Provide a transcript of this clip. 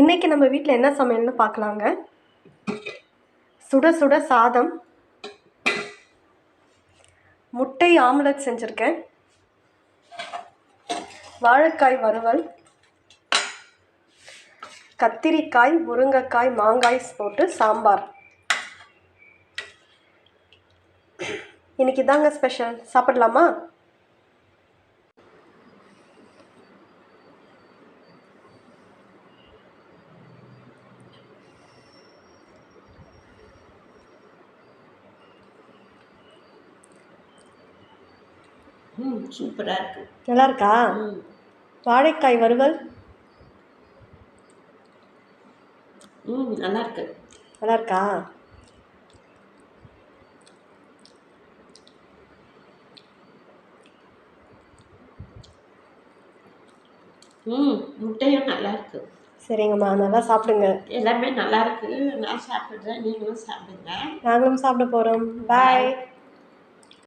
இன்றைக்கி நம்ம வீட்டில் என்ன சமையல்னு பார்க்கலாங்க சுட சுட சாதம். முட்டை ஆம்லெட் செஞ்சுருக்கேன். வாழைக்காய் வறுவல். கத்திரிக்காய் முருங்கைக்காய் மாங்காய் போட்டு சாம்பார். இன்னைக்கு தாங்க ஸ்பெஷல் சாப்பிடலாமா? ம் சூப்பராக இருக்கு. நல்லா இருக்கா வாழைக்காய் வறுவல்? ம் நல்லா இருக்கு நல்லா இருக்கா ம் முட்டையும் நல்லா இருக்கு சரிங்கம்மா நல்லா சாப்பிடுங்க. எல்லாமே நல்லா இருக்கு நான் சாப்பிட்றேன் நீங்களும் சாப்பிடுங்க. நாங்களும் சாப்பிட போகிறோம் பாய்